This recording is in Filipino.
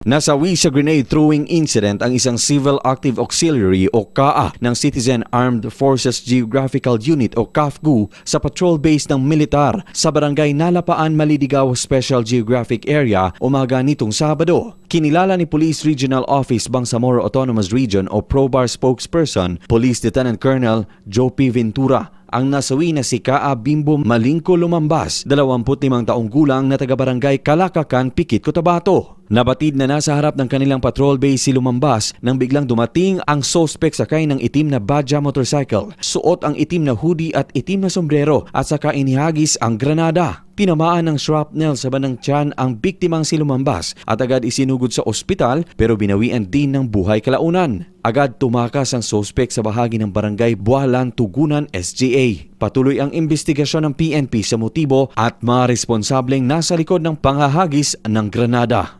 Nasawi sa grenade throwing incident ang isang Civil Active Auxiliary o CAA ng Citizen Armed Forces Geographical Unit o CAFGU sa patrol base ng militar sa barangay Nalapaan, Malidigaw Special Geographic Area umaga nitong Sabado. Kinilala ni Police Regional Office Bangsamoro Autonomous Region o PROBAR spokesperson Police Lieutenant Colonel Joe P. Ventura ang nasawi na si Kaa Bimbo Malingko Lumambas, 25 taong gulang na taga-barangay Kalakakan, Pikit, Cotabato. Nabatid na nasa harap ng kanilang patrol base si Lumambas nang biglang dumating ang suspect sakay ng itim na Badja motorcycle. Suot ang itim na hoodie at itim na sombrero at saka inihagis ang granada. Tinamaan ng shrapnel sa banang tiyan ang biktimang si Lumambas at agad isinugod sa ospital pero binawian din ng buhay kalaunan. Agad tumakas ang suspect sa bahagi ng barangay Bualan, Tugunan, SGA. Patuloy ang investigasyon ng PNP sa motibo at mga responsableng nasa likod ng panghahagis ng granada.